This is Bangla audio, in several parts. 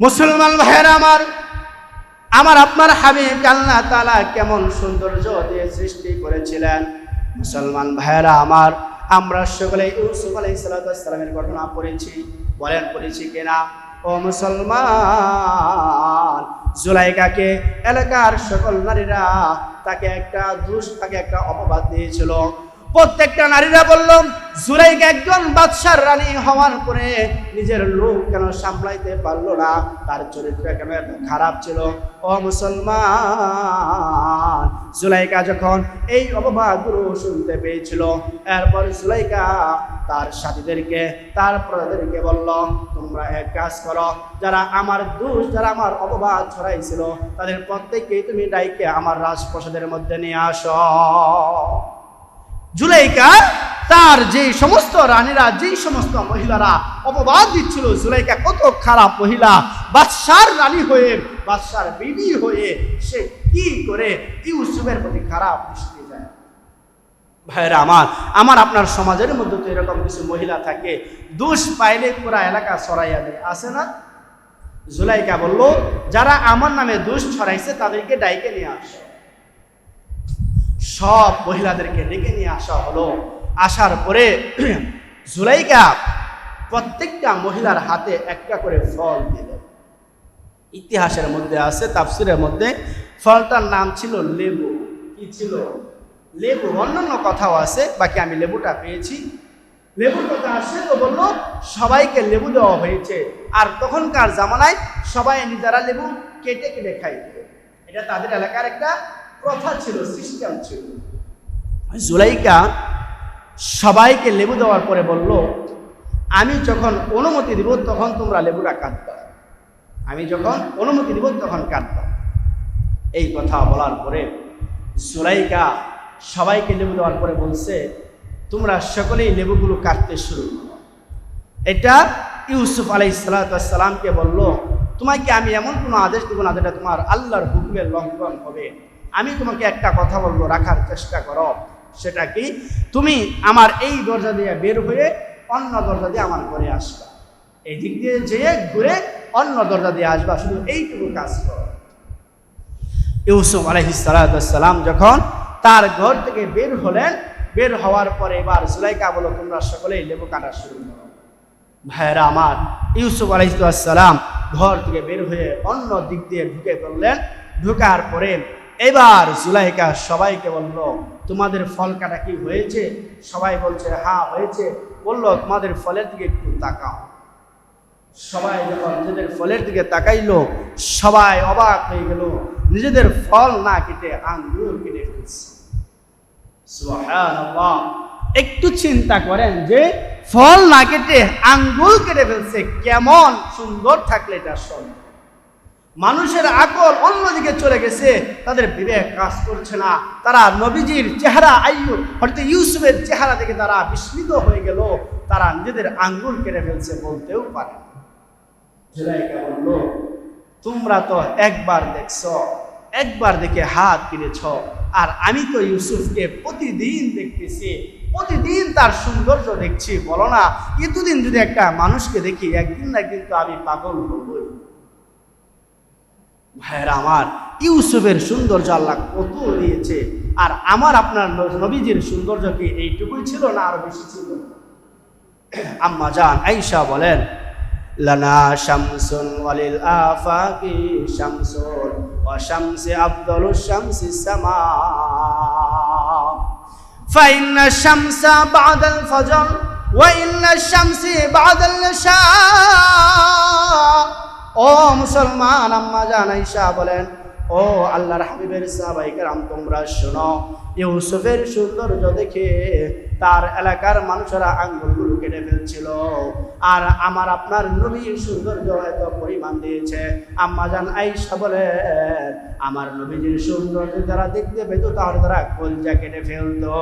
মুসলমান ভাইয়েরা আমার আমার আপনার হাবিব আল্লাহ তালা কেমন সৌন্দর্য দিয়ে সৃষ্টি করেছিলেন। মুসলমান ভাইয়েরা আমার, আমরা সকলে ইউসুফ আলাই সালামের ঘটনা পড়েছি, বলেন পড়েছি কিনা? ও মুসলমান, জুলাইকাকে এলাকার সকল নারীরা তাকে একটা দুষ, তাকে একটা অপবাদ দিয়েছিল। প্রত্যেকটা নারীরা বলল, জুলাইকা একজন বাদশার রানী হওয়ার পরে নিজের লোক কেন সামলাইতে পারল না? তার চরিত্র কেন এত খারাপ ছিল? ও মুসলমান, জুলাইকা যখন এই অপবাদগুলো শুনতে পেয়েছিল, এরপর জুলাইকা তার সাথীদেরকে, তার প্রজাদেরকে বলল, তোমরা এক কাজ করো, যারা আমার দোষ, যারা আমার অপবাদ ছড়াইছিল, তাদের প্রত্যেককেই তুমি ডাইকে আমার রাজপ্রসাদের মধ্যে নিয়ে আসো। জুলাইকা, তার যে সমস্ত রানীরা যেই সমস্ত মহিলারা অপবাদ দিচ্ছিল, জুলাইকা কত খারাপ মহিলা। বাদশার রানী হয়ে, বাদশার বিবি হয়ে সে কি করে ইউসুফের প্রতি খারাপ দৃষ্টি যায় ভাইরা আমার আমার আপনার সমাজের মধ্যে তো এরকম কিছু মহিলা থাকে, দোষ পাইলে পুরা এলাকা ছড়াইয়া দেয়। আছে না? জুলাইকা বলল, যারা আমার নামে দোষ ছড়াইছে, তাদেরকে ডাইকে নিয়ে আসো। সব মহিলাদেরকে ডেকে নিয়ে আসা হলো। আসার পরে জুলাইকা প্রত্যেকটা মহিলার হাতে একটা করে ফল দিল ইতিহাসের মধ্যে আছে, তাফসিরের মধ্যে। ফলটার নাম ছিল লেবু। কি ছিল? লেবু। অন্যান্য কথাও আছে, বাকি আমি লেবুটা পেয়েছি। লেবুর কথা আসে তো বলল, সবাইকে লেবু দেওয়া হয়েছে। আর তখনকার জামানায় সবাই নিজেরা লেবু কেটে কেটে খাইত। এটা তাদের এলাকার একটা প্রথা ছিল সিস্টেম ছিল। জুলাইকা সবাইকে লেবু দেওয়ার পরে বলল, আমি যখন অনুমতি দিব, তখন তোমরা লেবুটা কাটবা। আমি যখন অনুমতি দিব, তখন কাটবা। এই কথা বলার পরে জুলাইকা সবাইকে লেবু দেওয়ার পরে বলছে, তোমরা সকলেই লেবুগুলো কাটতে শুরু করো। এটা ইউসুফ আলাই সালাতামকে বলল, তোমাকে আমি এমন কোনো আদেশ দেবো না যেটা তোমার আল্লাহর হুকুমের লঙ্ঘন হবে। আমি তোমাকে একটা কথা বলব, রাখার চেষ্টা করো। সেটা কি? তুমি আমার এই দরজা দিয়ে বের হয়ে অন্য দরজা দিয়ে আমার ঘরে আসবা। এই দিক দিয়ে যেয়ে ঘুরে অন্য দরজা দিয়ে আসবা, শুধু এইটুকু কাজ করো। ইউসুফ আলহিসাল্লাম যখন তার ঘর থেকে বের হলেন, বের হওয়ার পরে এবার জুলাইকা বলো, তোমরা সকলেই লেবু কাটা শুরু করো। ভাইয়েরা আমার, ইউসুফ আলহিসাল্লাম ঘর থেকে বের হয়ে অন্য দিক দিয়ে ঢুকে পড়লেন। ঢুকার পরে এবার জুলাইকা সবাইকে বলল, তোমাদের ফল কাটা কি হয়েছে? সবাই বলছে হ্যাঁ হয়েছে। বলল, তোমাদের ফলের দিকে একটু তাকাও। সবাই যখন নিজেদের ফলের দিকে তাকাইলো, সবাই অবাক হয়ে গেল। নিজেদের ফল না কেটে আঙ্গুর কেটে ফেলছে। একটু চিন্তা করেন যে, ফল না কেটে আঙ্গুল কেটে ফেলছে, কেমন সুন্দর থাকলে এটা সম্ভব মানুষের আকল অন্যদিকে চলে গেছে, তাদের বিবেক কাজ করছে না। তারা নবীজির চেহারা, আইয়ু হয়তো ইউসুফের চেহারা দেখে তারা বিস্মিত হয়ে গেল। তারা নিজেদের আঙ্গুল কেড়ে ফেলছে বলতেও পারে তোমরা তো একবার দেখছ, একবার দেখে হাত কিনেছ আর আমি তো ইউসুফকে প্রতিদিন দেখতেছি, প্রতিদিন তার সৌন্দর্য দেখছি, বলো না। এতদিন যদি একটা মানুষকে দেখি, একদিন না কিন্তু আমি পাগল হবই। ভাইয়েরা আমার ইউসুফের সৌন্দর্য আল্লাহ কত দিয়েছে আর আমার আপনার নবীজির সৌন্দর্য কি এইটুকুই ছিল না আরো বেশি ছিল আম্মা জান আইসা বলেন লানা শামসুন ওয়ালিল আফাকি শামসুন ওয়া শামসি আফদালু শামসি সামা فإن الشمس بعد الفجر وإن الشمس بعد العشاء ও মুসলমান, আম্মা জান আইসা বলেন, ও আল্লাহর হাবিবের সাহাবাইকার তোমরা শোনো, ইউসুফের সৌন্দর্য দেখে তার এলাকার মানুষেরা আঙ্গুলগুলো কেটে ফেলছিল। আর আমার আপনার নবীর সৌন্দর্য এত পরিমাণ দিয়েছে। আম্মা জান আইসা বলে আমার নবীজির সৌন্দর্য যারা দেখতে পেত তাহলে তারা কলজা কেটে ফেলতো।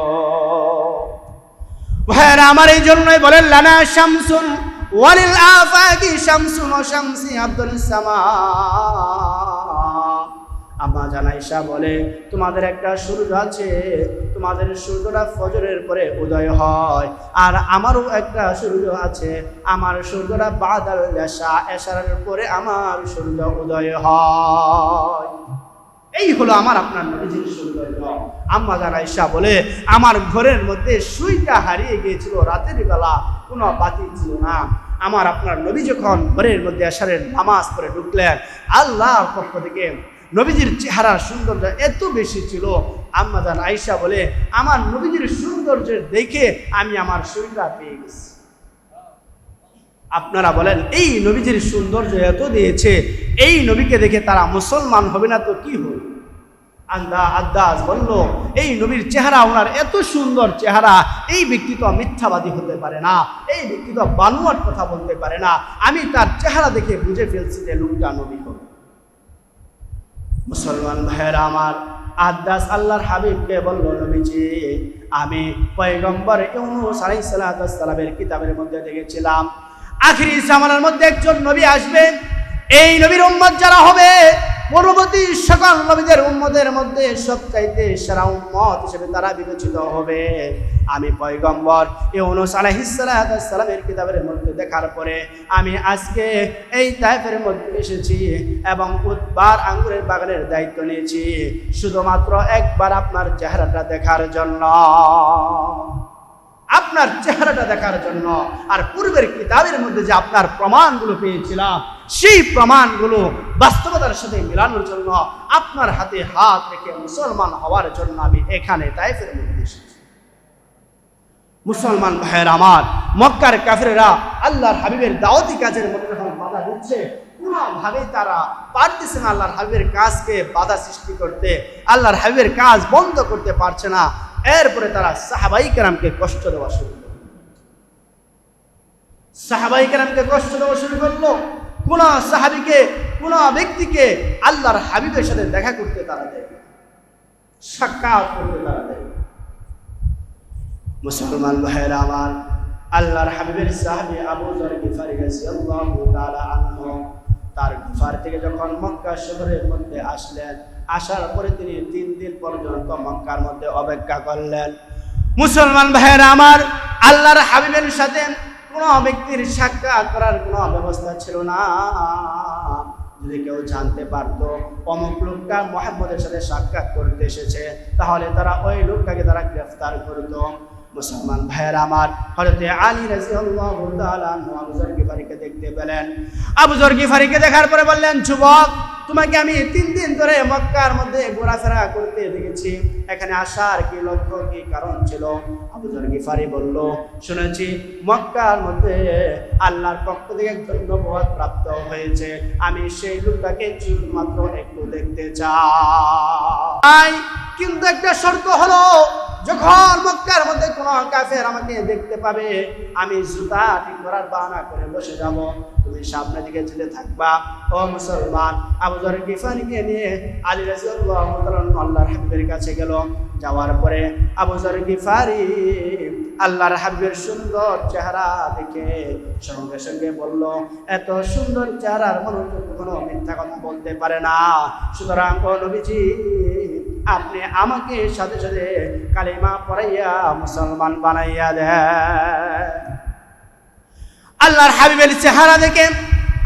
ভাইয়েরা, আমার এই জন্যই বলেন, লানা শামসুন ওয়ালিল আফাকি শামসুন ও শামসি আব্দুল সামা। আম্মা জানাইশা বলে, তোমাদের একটা সূর্য আছে, তোমাদের সূর্যটা ফজরের পরে উদয় হয়, আর আমারও একটা সূর্য আছে, আমার সূর্যটা বাদাল এশা এশারের পরে আমার সূর্য উদয় হয়। এই হলো আমার আপনার নবীজির সৌন্দর্য আম্মা জানাইশা বলে, আমার ঘরের মধ্যে সুইটা হারিয়ে গিয়েছিল, রাতের বেলা কোনো বাতি ছিল না। আমার আপনার নবী যখন ঘরের মধ্যে আসারের নামাজ পড়ে ঢুকলেন, আল্লাহর পক্ষ থেকে নবীজির চেহারার সৌন্দর্য এত বেশি ছিল। আম্মা জান আইসা বলে, আমার নবীজির সৌন্দর্যের দেখে আমি আমার শরীরটা পেয়ে গেছি। আপনারা বলেন, এই নবীজির সৌন্দর্য এত দিয়েছে, এই নবীকে দেখে তারা মুসলমান হবে না তো কি হবে? আন্দা আদাজ বলল, এই নবীর চেহারা, ওনার এত সুন্দর চেহারা, এই ব্যক্তি তো মিথ্যাবাদী হতে পারে না, এই ব্যক্তি তো বানুয়ার কথা বলতে পারে না। আমি তার চেহারা দেখে বুঝে ফেলছি যে লোকটা নবী হবে মুসলমান ভাইয়েরা আমার আদাস আল্লাহর হাবিবকে বলল, নবীজি, আমি পয়গম্বর ইউনুস আলাইহিস সালামের কিতাবের মধ্যে দেখেছিলাম। আখিরি জামানার মধ্যে একজন নবী আসবেন, এই নবীর উম্মত যারা হবে পরবর্তী সকল নবীদের উম্মদের মধ্যে সবচাইতে সেরা উম্মত হিসেবে তারা বিবেচিত হবে। আমি পয়গম্বর ইউনুস আলাইহিস সালামের কিতাবের মধ্যে দেখার পরে আমি আজকে এই তাইফের মধ্যে এসেছি এবং উৎবার আঙ্গুরের বাগানের দায়িত্ব নিয়েছি। শুধুমাত্র একবার আপনার চেহারাটা দেখার জন্য। আপনার চেহারাটা দেখার জন্য। আর পূর্বের কিতাবের মধ্যে যে আপনার প্রমাণগুলো পেয়েছিলাম সেই প্রমাণগুলো বাস্তবতার সাথে মেলানোর জন্য আপনার হাতে হাত রেখে মুসলমান হওয়ার জন্য আমি এখানে তাইফের মধ্যে মুসলমান ভাইয়ের আমার, মক্কার কাফেরেরা আল্লাহর হাবিবের দাওয়াতি কাজের মধ্যে বাধা দিচ্ছে কোনোভাবে তারা পারতেছে না আল্লাহর হাবিবের কাজকে বাধা সৃষ্টি করতে, আল্লাহর হাবিবের কাজ বন্ধ করতে পারছে না। এরপরে তারা সাহাবাই কেরামকে কষ্ট দেওয়া শুরু করল। সাহাবাই কেরামকে কষ্ট দেওয়া শুরু করল। কোন সাহাবিকে কোন ব্যক্তিকে আল্লাহর হাবিবের সাথে দেখা করতে তারা দেয়। সাক্ষাৎ করতে তারা দেয়। মুসলমান ভাইয়েরা আমার, আল্লাহর হাবিবের সাহাবি আবু জর গিফারি রাদিয়াল্লাহু তাআলা আনহু, তার গুফার থেকে যখন মক্কা শহরের মধ্যে আসলেন, আসার পরে তিনি তিন দিন পর্যন্ত মক্কার মধ্যে অপেক্ষা করলেন। মুসলমান ভাইয়েরা আমার, আল্লাহর হাবিবের সাথে কোনো ব্যক্তির সাক্ষাৎ করার কোনো ব্যবস্থা ছিল না। যদি কেউ জানতে পারতো, অমুক লোকটা মোহাম্মদের সাথে সাক্ষাৎ করতে এসেছে, তাহলে তারা ওই লোকটাকে তারা গ্রেফতার করতো। মুসলমান ভাইয়ের আমার, হযরতে আলী রাদিয়াল্লাহু তাআলা আনহু আবু যর গিফারিকে দেখতে পেলেন। আবু যর গিফারিকে দেখার পরে বললেন, যুবক তোমাকে আমি তিন দিন ধরে মক্কার মধ্যে ঘোরাফেরা করতে দেখেছি। এখানে আসার কি লক্ষ্য, কি কারণ ছিল? আবু যর গিফারি বলল, শুনেছি মক্কার মধ্যে আল্লাহর পক্ষ থেকে নবুয়ত প্রাপ্ত হয়েছে। আমি সেই লোকটাকে মাত্র একটু দেখতে চাই। কিন্তু একটা শর্ত হলো যখন মক্কার মধ্যে কোনো কাফের আমাকে দেখতে পাবে, আমি জুতা ঠিক করার বাহানা করে বসে যাব। তুমি সামনের দিকে যেতে থাকবা। ও মুসলমান, আবু জর গিফারিকে নিয়ে আলী রাজিয়াল্লাহু তাআলা আল্লাহর হাবিবের কাছে গেল। যাওয়ার পরে আবু জর গিফারি আল্লাহর হাবিবের সুন্দর চেহারা দেখে সঙ্গে সঙ্গে বলল, এত সুন্দর চেহারার মানুষ কোনো মিথ্যা কথা বলতে পারে না। সুতরাং নবীজি আপনি আমাকে সাথে সাথে কালিমা পড়াইয়া মুসলমান বানাইয়া দেয় আল্লাহর হাবিবের চেহারা দেখে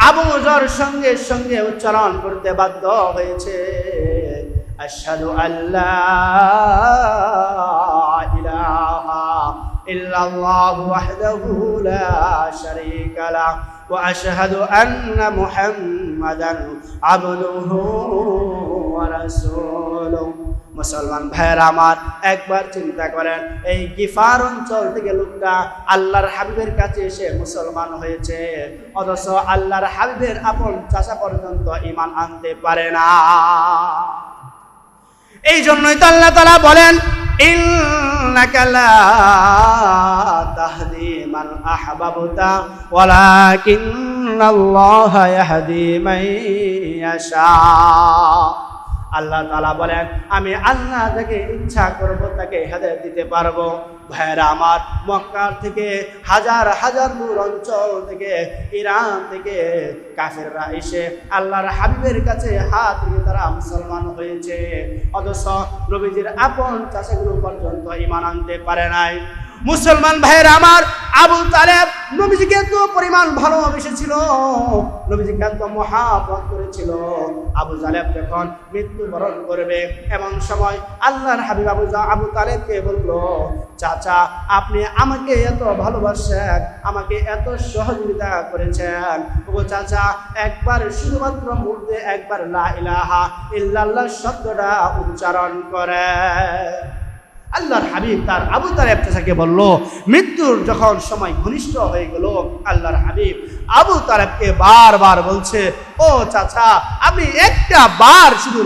আবু জর সঙ্গে সঙ্গে উচ্চারণ করতে বাধ্য হয়েছে। আশহাদু আল্লাহ ইল্লাল্লাহু ওয়াহদাহু লা শারীকা লাহ ওয়া আশহাদু আন্না মুহাম্মাদান আবদুহু ওয়া রাসূলুহু। মুসলমান ভাইয়ের আমার, একবার চিন্তা করেন, এই গিফার অঞ্চল থেকে লোকটা আল্লাহর হাবিবের কাছে এসে মুসলমান হয়েছে, অথচ আল্লাহর হাবিবের আপন চাষা পর্যন্ত ইমান আনতে পারে না। এই জন্যই তো আল্লাহ তালা বলেন আহবাবতা আল্লাহ তালা বলেন, আমি আল্লাহ যাকে ইচ্ছা করব তাকে হেদায়ত দিতে পারব। ভাইরা আমার মক্কার থেকে হাজার হাজার দূর অঞ্চল থেকে ইরান থেকে কাফেররা এসে আল্লাহর হাবিবের কাছে হাত দিয়ে তারা মুসলমান হয়েছে। অথচ নবীজির আপন চাষাগুলো পর্যন্ত ইমান আনতে পারে নাই। মুসলমান ভাইয়ের আমার আবু তালেব নবীজিকে এত পরিমাণ ভালোবেসেছিল। নবীজিকে এত মহাপত করেছিল। আবু তালেব যখন মৃত্যুবরণ করবে, এমন সময় আল্লাহর হাবিব আবু জা- আবু তালেবকে বলল, চাচা, আপনি আমাকে এত ভালোবাসেন, আমাকে এত সহযোগিতা করেছেন। ও চাচা, একবার শুধুমাত্র মুহূর্তে একবার লা ইলাহা ইল্লাল্লাহ শব্দটা উচ্চারণ করে। আল্লাহর হাবিব তার আবু তালেব চাচাকে বলল, মৃত্যুর যখন সময় ঘনিষ্ঠ হয়ে গেল, আল্লাহর হাবিব আবু তালেবকে বারবার বলছে, ও চাচা আপনি একটা বার শুধু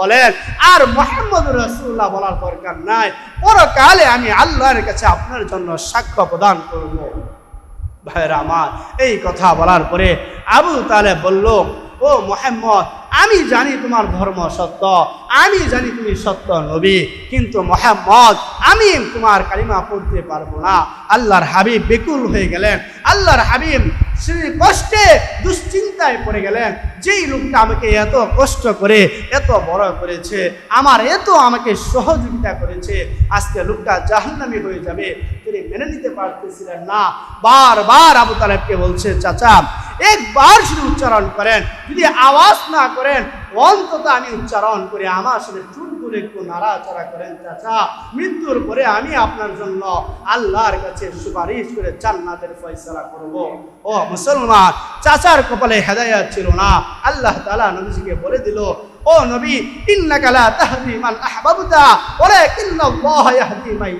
বলেন, আর মোহাম্মদ রাসূলুল্লাহ বলার দরকার নাই। পরকালে আমি আল্লাহর কাছে আপনার জন্য সাক্ষ্য প্রদান করব। ভাইরা আমার, এই কথা বলার পরে আবু তালেব বলল, ও মোহাম্মদ আমি জানি তোমার ধর্ম সত্য, আমি জানি তুমি সত্য নবী, কিন্তু মোহাম্মদ, আমি তোমার কালিমা পড়তে পারব না। আল্লাহর হাবিব বেকুল হয়ে গেলেন। আল্লাহর হাবিব শ্রী কষ্টে দুশ্চিন্তায় পড়ে গেলেন। যেই লোকটা আমাকে এত কষ্ট করে, এত বড় করেছে, আমার এত আমাকে সহযোগিতা করেছে, আজকে লোকটা জাহান্নামি হয়ে যাবে, তিনি মেনে নিতে পারতেছিলেন না। বারবার আবু তালেবকে বলছে, চাচা, একবার শুধু উচ্চারণ করেন, যদি আওয়াজ না করেন, অন্তত আমি উচ্চারণ করে আমার সাথে চুলগুলো একটু নাড়াচাড়া করেন, চাচা। মৃত্যুর পরে আমি আপনার জন্য আল্লাহর কাছে সুপারিশ করে জান্নাতের ফয়সালা করব। ও মুসলমান, চাচার কপালে হেদায়াত ছিল না। আল্লাহ তালা নবীজিকে বলে দিল ও নবী, ইন্নাকা লা তাহদি মান আহবাবতা, ওয়ালাকিন্নাল্লাহ ইয়াহদি মান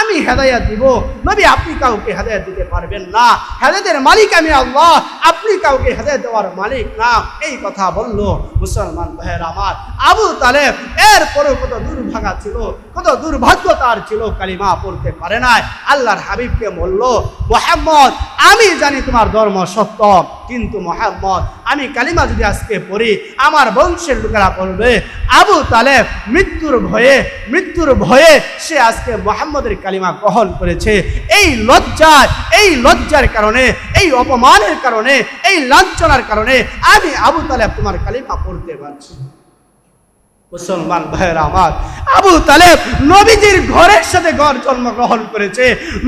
আমি হেদায়েত দিব। নবী, আপনি কাউকে হেদায়েত দিতে পারবেন না। হেদায়েতের মালিক আমি আল্লাহ। আপনি কাউকে হেদায়েত দেওয়ার মালিক না। এই কথা বলল মুসলমান ভাইয়ের আমার। আবু তালেব এর পরেও কত দুর্ভাগা ছিল, কত দুর্ভাগ্য তার ছিল, কালিমা পড়তে পারে নাই। আল্লাহর হাবিবকে বলল, মোহাম্মদ, আমি জানি তোমার ধর্ম সত্য, কিন্তু মোহাম্মদ, আমি কালিমা যদি আজকে পড়ি, আমার বংশের লোকেরা পড়বে আবু তালেব মৃত্যুর ভয়ে মৃত্যুর ভয়ে সে আজকে মোহাম্মদের কালিমা গ্রহণ করেছে এই লজ্জায়, এই লজ্জার কারণে, এই অপমানের কারণে, এই লাঞ্ছনার কারণে আমি আবু তালেব তোমার কালিমা পড়তে পারছি। মুসলমান ভাইয়ের আমার, আবু তালেব নবীজির ঘরের সাথে ঘর জন্মগ্রহণ করেছে,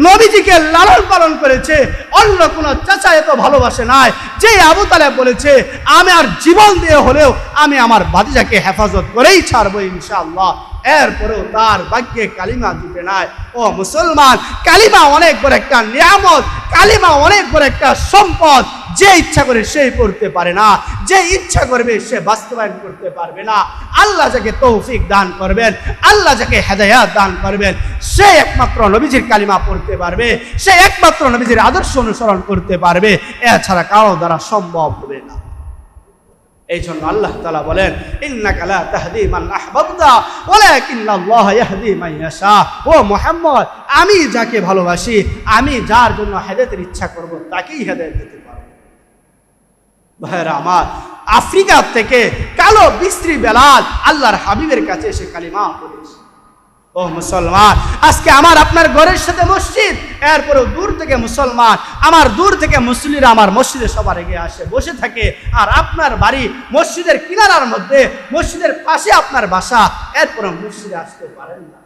নবীজিকে লালন পালন করেছে, অন্য কোনো চাচা এত ভালোবাসে নাই। যে আবু তালেব বলেছে, আমি আর জীবন দিয়ে হলেও আমি আমার বাদিজাকে হেফাজত করেই ছাড়বো ইনশাআল্লাহ। এরপরেও তার ভাগ্যে কালিমা জুটে নাই। ও মুসলমান, কালিমা অনেক বড় একটা নিয়ামত, কালিমা অনেক বড় একটা সম্পদ। যে ইচ্ছা করে সেই পড়তে পারে না, যে ইচ্ছা করবে সে বাস্তবায়ন করতে পারবে না। আল্লাহ যাকে তৌফিক দান করবেন, আল্লাহ যাকে হেদায়াত দান করবেন, সে একমাত্র নবীজির কালিমা পড়তে পারবে, সে একমাত্র নবীজির আদর্শ অনুসরণ করতে পারবে। এছাড়া কারও দ্বারা সম্ভব হবে না। এই জন্য আল্লাহ তালা বলেন তাহদি মান আহবাবতা ওয়ালাকিন্নাল্লাহ ইয়াহদি ও মোহাম্মদ, আমি যাকে ভালোবাসি, আমি যার জন্য হেদায়েতের ইচ্ছা করব, তাকেই হেদায়েত দিতে পারব ভাইরা আমার আফ্রিকা থেকে কালো বিস্ত্রী বেলাল আল্লাহর হাবিবের কাছে এসে কালিমা পড়েছে ও মুসলমান। আজকে আমার আপনার ঘরের সাথে মসজিদ, এরপরেও দূর থেকে মুসলমান। আমার দূর থেকে মুসলিরা আমার মসজিদে সবার এগিয়ে আসে, বসে থাকে। আর আপনার বাড়ি মসজিদের কিনারার মধ্যে, মসজিদের পাশে আপনার বাসা এরপরে মসজিদে আসতে পারেন না।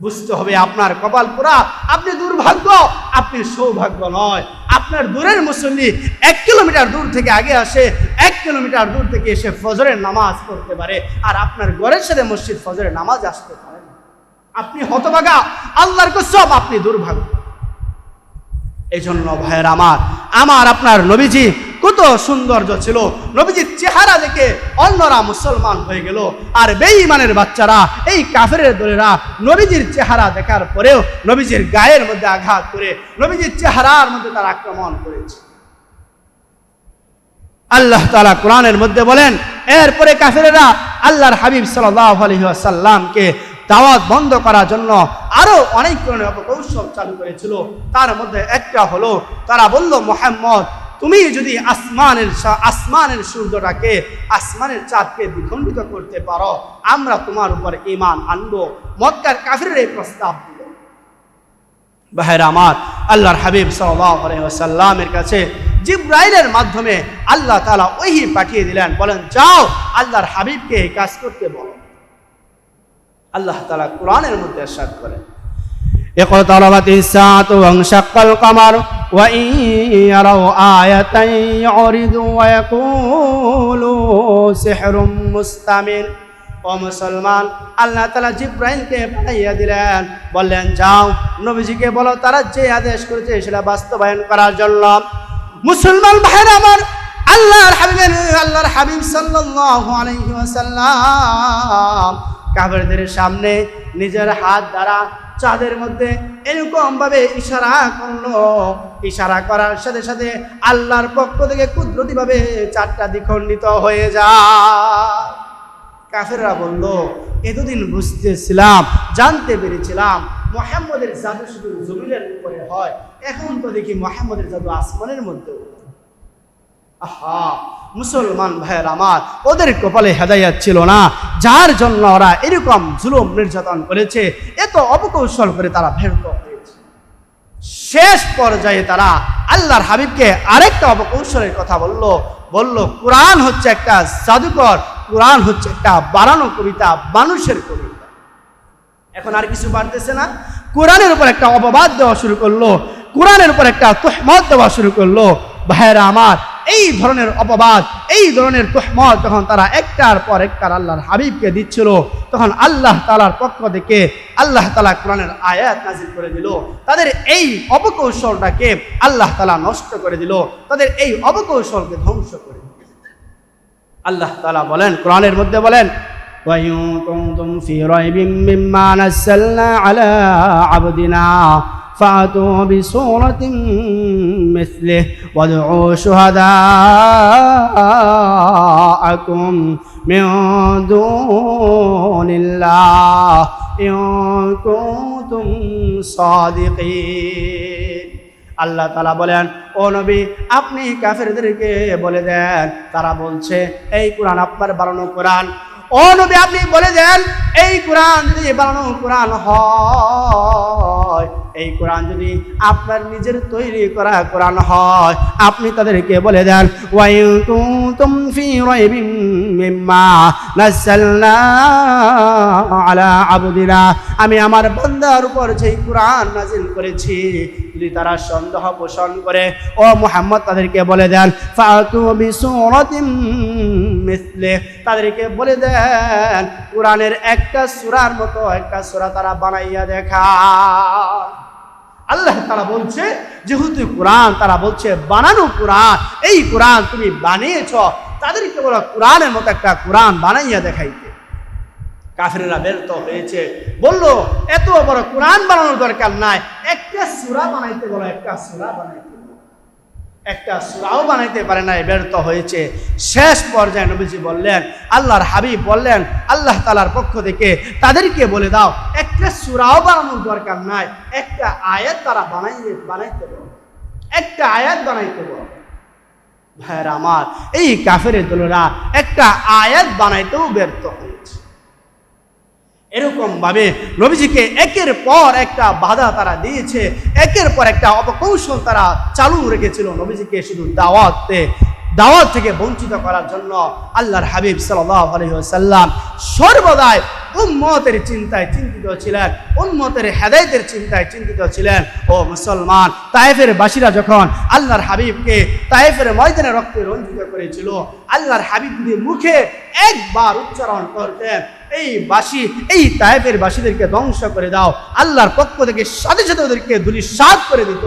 বুঝতে হবে আপনার কপাল পোড়া আপনি দুর্ভাগ্য, আপনি সৌভাগ্য নয়। আপনার দূরের মুসল্লি এক কিলোমিটার দূর থেকে আগে আসে, এক কিলোমিটার দূর থেকে এসে ফজরের নামাজ পড়তে পারে। আর আপনার ঘরের সাথে মসজিদ, ফজরের নামাজ আসতে পারে আপনি হতভাগা, আল্লাহর সব আপনি দুর্ভাগ্য এই জন্য ভাইয়ের আমার আমার আপনার নবীজি কত সৌন্দর্য ছিল। নবীজির চেহারা দেখে অন্যরা মুসলমান হয়ে গেল। আর বেঈমানের বাচ্চারা, এই কাফের দলেরা নবীজির চেহারা দেখার পরেও নবীজির গায়ের মধ্যে আঘাত করে নবীজির চেহারার মধ্যে তারা আক্রমণ করেছে। আল্লাহ তালা কোরআনের মধ্যে বলেন, এরপরে কাফেরেরা আল্লাহর হাবিব সাল্লাহ আলহিহাসাল্লামকে দাওয়াত বন্ধ করার জন্য আরও অনেক অপকৌশল চালু করেছিল। তার মধ্যে একটা হলো, তারা বলল, মোহাম্মদ, তুমি যদি আসমানের আসমানের সূর্যটাকে, আসমানের চাঁদকে দ্বিখণ্ডিত করতে পারো, আমরা তোমার উপর ইমান আনব। মক্কার কাফিরের এই প্রস্তাব দিল। বাহের আমার, আল্লাহর হাবিব সাল্লামের কাছে জিব্রাইলের মাধ্যমে আল্লাহ তালা ওহি পাঠিয়ে দিলেন, বলেন, যাও, আল্লাহর হাবিবকে এই কাজ করতে বলো। আল্লাহ তালা কোরআনের মধ্যে সাত করেন اقتربت الساعة وانشق القمر وإن يروا آية يعرضوا ويقولوا سحر مستمر ও মুসলমান আল্লাহ তালা জিব্রাইলকে পাঠাইয়া দিলেন বললেন যাও নবীজিকে বলো তারা যে আদেশ করেছে সেটা বাস্তবায়ন করার জন্য মুসলমান ভাইয়ের আমার আল্লাহর হাবিবের আল্লাহর হাবিব সাল্লাল্লাহু আলাইহি কাফেরদের সামনে নিজের হাত দ্বারা চাঁদের মধ্যে এরকম ভাবে ইশারা করল। ইশারা করার সাথে সাথে আল্লাহর পক্ষ থেকে কুদরতি ভাবে চারটা দ্বিখণ্ডিত হয়ে যায়। কাফেররা বলল, এতদিন বুঝতেছিলাম, জানতে পেরেছিলাম মোহাম্মদের জাদু শুধু জমিনের উপরে হয়। এখন তো দেখি মোহাম্মদের জাদু আসমানের মধ্যে আহা, মুসলমান ভাইয়ের আমার, ওদের কপালে হেদায়াত ছিল না। যার জন্য ওরা এরকম জুলুম নির্যাতন করেছে এত অপকৌশল করে তারা ব্যর্থ হয়েছে শেষ পর্যায়ে তারা আল্লাহর হাবিবকে আরেকটা অপকৌশলের কথা বলল। বলল, কোরআন হচ্ছে একটা জাদুকর, কোরআন হচ্ছে একটা বানানো কবিতা, মানুষের কবিতা। এখন আর কিছু বাড়তেছে না। কোরআনের উপর একটা অপবাদ দেওয়া শুরু করল। কোরআনের উপর একটা তোহমত দেওয়া শুরু করল। ভাইয়েরা আমার এই ধরনের অপবাদ এই ধরনের তোহমত যখন তারা একটার পর একটার আল্লাহর হাবিবকে দিচ্ছিল তখন আল্লাহ তালার পক্ষ থেকে আল্লাহ তালা কোরআনের আয়াত নাজিল করে দিল তাদের এই অপকৌশলটাকে আল্লাহ তালা নষ্ট করে দিল তাদের এই অপকৌশলকে ধ্বংস করে দিল আল্লাহ তালা বলেন কোরআনের মধ্যে বলেন وإن كنتم في ريب مما نزلنا على عبدنا فأتوا بسورة مثله وادعوا شهداءكم من دون الله إن كنتم صادقين আল্লাহ তালা বলেন ও নবী আপনি কাফেরদেরকে বলে দেন তারা বলছে এই কোরআন আপনার বানানো কোরআন ও নবী আপনি বলে দেন এই কোরআন যদি বানানো কোরআন হয় হয়। এই কোরআন যদি আপনার নিজের তৈরি করা কোরআন হয়, আপনি তাদেরকে বলে দেন ওয়াইকুম ফি রাইবিম মিম্মা নাসালনা আলা আবদিনা। আমি আমার বান্দার উপর যেই কোরআন নাজিল করেছি, যদি তারা সন্দেহ পোষণ করে, ও মোহাম্মদ, তাদেরকে বলে দেন, ফাতু বিসুরাতিম মিসলে তাদেরকে বলে দেন, কোরআনের একটা সুরার মতো একটা সুরা তারা বানাইয়া দেখা আল্লাহ। তারা বলছে, যেহেতু কোরআন, তারা বলছে, বানানো কোরআন, এই কোরআন তুমি বানিয়েছ, তাদেরকে বলো কোরআনের মতো একটা কোরআন বানাইয়া দেখাইতে। কাফেরেরা ব্যর্থ হয়েছে। বলল, এত বড় কোরআন বানানোর দরকার নাই, একটা সুরা বানাইতে বলো, একটা সুরা বানাইতে। একটা সুরাও বানাইতে পারে নাই, ব্যর্থ হয়েছে। শেষ পর্যায়ে নবীজি বললেন, আল্লাহর হাবিব বললেন, আল্লাহ তালার পক্ষ থেকে তাদেরকে বলে দাও, একটা সুরাও বানানোর দরকার নাই, একটা আয়াত তারা বানাইতে বানাইতে বলো একটা আয়াত বানাইতে বলো ভাইয়ের আমার, এই কাফের দলেরা একটা আয়াত বানাইতেও ব্যর্থ হয়েছে। এরকম ভাবে নবীজিকে একের পর একটা বাধা তারা দিয়েছে, একের পর একটা অপকৌশল তারা চালু রেখেছিল নবীজিকে শুধু দাওয়াতে, দাওয়াত থেকে বঞ্চিত করার জন্য আল্লাহর হাবিব ওয়াসাল্লাম সর্বদাই উম্মতের চিন্তায় চিন্তিত ছিলেন, উম্মতের হেদায়তের চিন্তায় চিন্তিত ছিলেন। ও মুসলমান, তায়েফের বাসীরা যখন আল্লাহর হাবিবকে তায়েফের ময়দানে রক্তে রঞ্জিত করেছিল, আল্লাহর হাবিব যদি মুখে একবার উচ্চারণ করতেন এই বাসী, এই তায়েফের বাসীদেরকে ধ্বংস করে দাও। আল্লাহর পক্ষ থেকে সাথে সাথে ওদেরকে দুলিশাত করে দিত।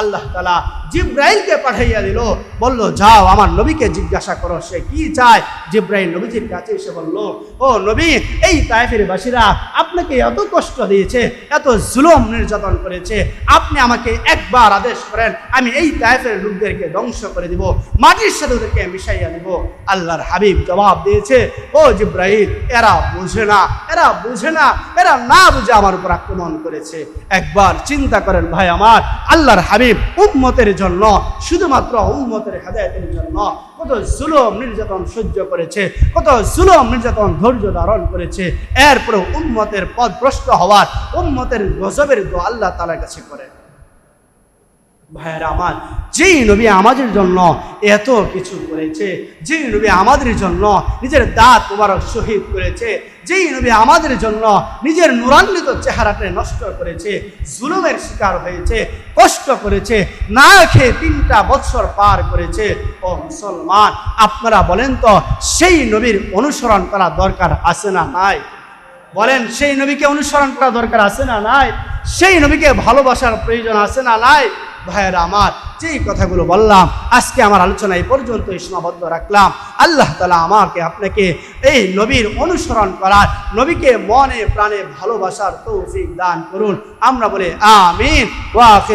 আল্লাহ তালা জিব্রাইলকে পাঠাইয়া দিল। বলল, যাও, আমার নবীকে জিজ্ঞাসা করো, সে কি চায়? জিব্রাইল নবীজির কাছে এসে বলল, ও নবী, এই তায়েফ তাইফের বাসীরা আপনাকে এত কষ্ট দিয়েছে, এত জুলুম নির্যাতন করেছে, আপনি আমাকে একবার আদেশ করেন, আমি এই তাইফের লোকদেরকে ধ্বংস করে দিব, মাটির সাথে ওদেরকে মিশাইয়া দিব। আল্লাহর হাবিব জবাব দিয়েছে, ও জিব্রাহিম এরা বুঝে না, এরা বুঝে না, এরা না বুঝে আমার উপর আক্রমণ করেছে। একবার চিন্তা করেন ভাই আমার, আল্লাহর হাবিব উম্মতের জন্য, শুধুমাত্র উম্মতের হেদায়তের জন্য কত জুলুম নির্যাতন সহ্য করেছে, কত জুলুম নির্যাতন ধৈর্য ধারণ করেছে। এরপরে উম্মতের পদ ভ্রষ্ট হওয়ার, উম্মতের গজবের দো আল্লাহ তালার কাছে করে। ভাইয়ের আমার, যেই নবী আমাদের জন্য এত কিছু করেছে, যেই নবী আমাদের জন্য নিজের দাঁত মুবারক শহীদ করেছে, যেই নবী আমাদের জন্য নিজের নুরান্বিত চেহারাকে নষ্ট করেছে, জুলুমের শিকার হয়েছে, কষ্ট করেছে, না খেয়ে তিনটা বৎসর পার করেছে। ও মুসলমান, আপনারা বলেন তো, সেই নবীর অনুসরণ করা দরকার আছে না নাই? বলেন, সেই নবীকে অনুসরণ করা দরকার আছে না নাই? সেই নবীকে ভালোবাসার প্রয়োজন আছে না নাই? ভাইয়েরা আমার, যেই কথাগুলো বললাম, আজকে আমার আলোচনা এই পর্যন্ত সীমাবদ্ধ রাখলাম। আল্লাহ তালা আমাকে আপনাকে এই নবীর অনুসরণ করার, নবীকে মনে প্রাণে ভালোবাসার তৌফিক দান করুন। আমরা বলে, আমিন। ওয়াফির